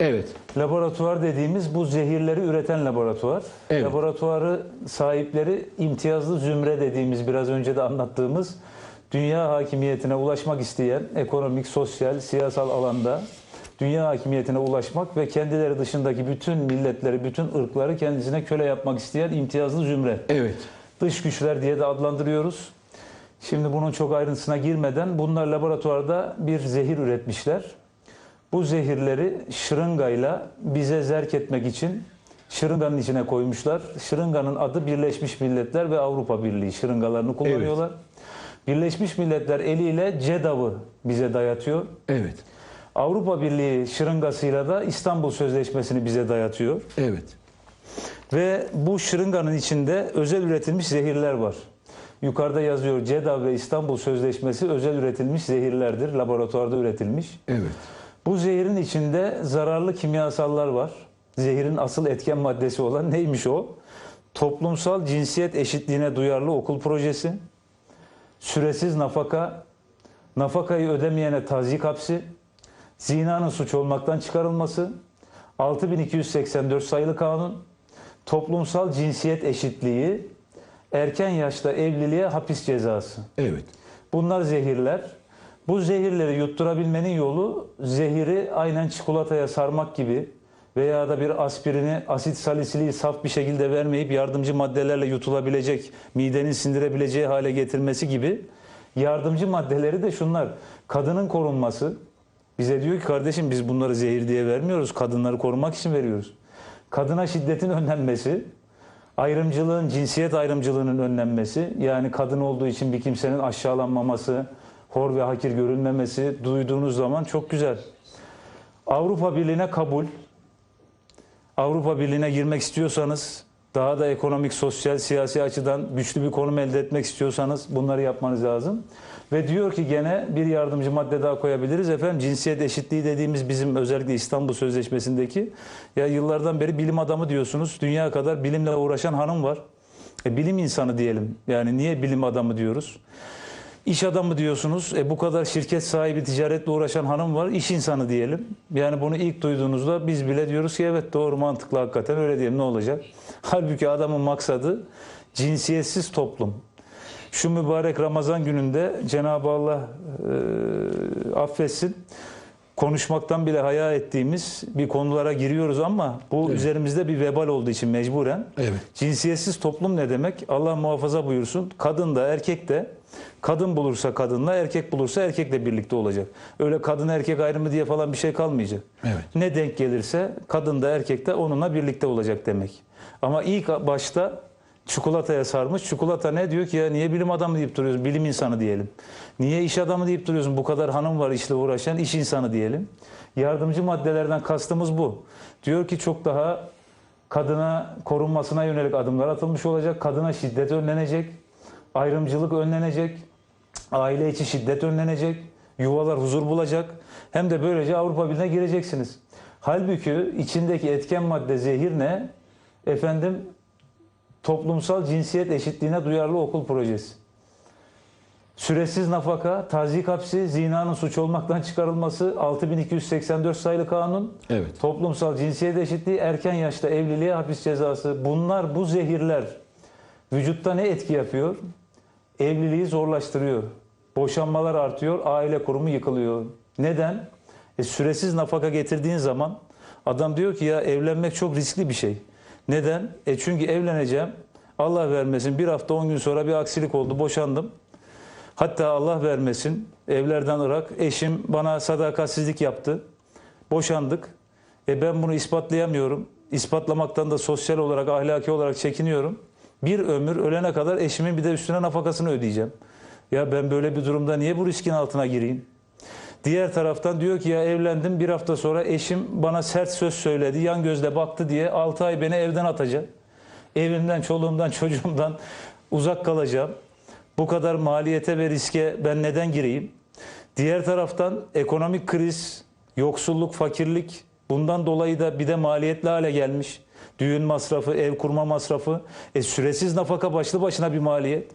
Evet. Laboratuvar dediğimiz bu zehirleri üreten laboratuvar. Evet. Laboratuvarı sahipleri imtiyazlı zümre dediğimiz biraz önce de anlattığımız dünya hakimiyetine ulaşmak isteyen ekonomik, sosyal, siyasal alanda dünya hakimiyetine ulaşmak ve kendileri dışındaki bütün milletleri, bütün ırkları kendisine köle yapmak isteyen imtiyazlı zümre. Evet. Dış güçler diye de adlandırıyoruz. Şimdi bunun çok ayrıntısına girmeden bunlar laboratuvarda bir zehir üretmişler. Bu zehirleri şırıngayla bize zerk etmek için şırınganın içine koymuşlar. Şırınganın adı Birleşmiş Milletler ve Avrupa Birliği şırıngalarını kullanıyorlar. Birleşmiş Milletler eliyle CEDAW'ı bize dayatıyor. Evet. Avrupa Birliği şırıngasıyla da İstanbul Sözleşmesi'ni bize dayatıyor. Evet. Ve bu şırınganın içinde özel üretilmiş zehirler var. Yukarıda yazıyor CEDAW ve İstanbul Sözleşmesi özel üretilmiş zehirlerdir. Laboratuvarda üretilmiş. Evet. Bu zehirin içinde zararlı kimyasallar var. Zehirin asıl etken maddesi olan neymiş o? Toplumsal cinsiyet eşitliğine duyarlı okul projesi, süresiz nafaka, nafakayı ödemeyene tazyik hapsi, zinanın suç olmaktan çıkarılması, 6284 sayılı kanun, toplumsal cinsiyet eşitliği, erken yaşta evliliğe hapis cezası. Evet. Bunlar zehirler. Bu zehirleri yutturabilmenin yolu zehiri aynen çikolataya sarmak gibi veya da bir aspirini asit salisilliği saf bir şekilde vermeyip yardımcı maddelerle yutulabilecek, midenin sindirebileceği hale getirmesi gibi yardımcı maddeleri de şunlar. Kadının korunması. Bize diyor ki kardeşim biz bunları zehir diye vermiyoruz. Kadınları korumak için veriyoruz. Kadına şiddetin önlenmesi, ayrımcılığın, cinsiyet ayrımcılığının önlenmesi, yani kadın olduğu için bir kimsenin aşağılanmaması, hor ve hakir görülmemesi duyduğunuz zaman çok güzel. Avrupa Birliği'ne kabul. Avrupa Birliği'ne girmek istiyorsanız, daha da ekonomik, sosyal, siyasi açıdan güçlü bir konum elde etmek istiyorsanız bunları yapmanız lazım. Ve diyor ki gene bir yardımcı madde daha koyabiliriz. Efendim cinsiyet eşitliği dediğimiz bizim özellikle İstanbul Sözleşmesi'ndeki ya yıllardan beri bilim adamı diyorsunuz. Dünya kadar bilimle uğraşan hanım var. E, bilim insanı diyelim. Yani niye bilim adamı diyoruz? İş adamı diyorsunuz. E, bu kadar şirket sahibi ticaretle uğraşan hanım var. İş insanı diyelim. Yani bunu ilk duyduğunuzda biz bile diyoruz ki evet doğru mantıklı hakikaten öyle diyelim ne olacak? Halbuki adamın maksadı cinsiyetsiz toplum. Şu mübarek Ramazan gününde Cenab-ı Allah e, affetsin konuşmaktan bile haya ettiğimiz bir konulara giriyoruz ama bu Evet. üzerimizde bir vebal olduğu için mecburen. Evet. Cinsiyetsiz toplum ne demek? Allah muhafaza buyursun. Kadın da erkek de kadın bulursa kadınla, erkek bulursa erkekle birlikte olacak. Öyle kadın erkek ayrımı diye falan bir şey kalmayacak. Evet. Ne denk gelirse kadın da erkek de onunla birlikte olacak demek. Ama ilk başta çikolataya sarmış. Çikolata ne diyor ki ya niye bilim adamı deyip duruyorsun? Bilim insanı diyelim. Niye iş adamı deyip duruyorsun? Bu kadar hanım var işle uğraşan iş insanı diyelim. Yardımcı maddelerden kastımız bu. Diyor ki çok daha kadına korunmasına yönelik adımlar atılmış olacak. Kadına şiddet önlenecek. Ayrımcılık önlenecek. Aile içi şiddet önlenecek. Yuvalar huzur bulacak. Hem de böylece Avrupa Birliği'ne gireceksiniz. Halbuki içindeki etken madde zehir ne? Efendim toplumsal cinsiyet eşitliğine duyarlı okul projesi. Süresiz nafaka, tazik hapsi, zinanın suç olmaktan çıkarılması, 6284 sayılı kanun, Evet. toplumsal cinsiyet eşitliği, erken yaşta evliliğe hapis cezası. Bunlar, bu zehirler vücutta ne etki yapıyor? Evliliği zorlaştırıyor. Boşanmalar artıyor, aile kurumu yıkılıyor. Neden? E, süresiz nafaka getirdiğin zaman adam diyor ki ya evlenmek çok riskli bir şey. Neden? E çünkü evleneceğim. Allah vermesin bir hafta 10 gün sonra bir aksilik oldu, boşandım. Hatta Allah vermesin evlerden ırak eşim bana sadakatsizlik yaptı. Boşandık. E ben bunu ispatlayamıyorum. İspatlamaktan da sosyal olarak, ahlaki olarak çekiniyorum. Bir ömür ölene kadar eşimin bir de üstüne nafakasını ödeyeceğim. Ya ben böyle bir durumda niye bu riskin altına gireyim? Diğer taraftan diyor ki ya evlendim bir hafta sonra eşim bana sert söz söyledi, yan gözle baktı diye 6 ay beni evden atacak. Evimden, çoluğumdan, çocuğumdan uzak kalacağım. Bu kadar maliyete ve riske ben neden gireyim? Diğer taraftan ekonomik kriz, yoksulluk, fakirlik bundan dolayı da bir de maliyetli hale gelmiş. Düğün masrafı, ev kurma masrafı, e, süresiz nafaka başlı başına bir maliyet.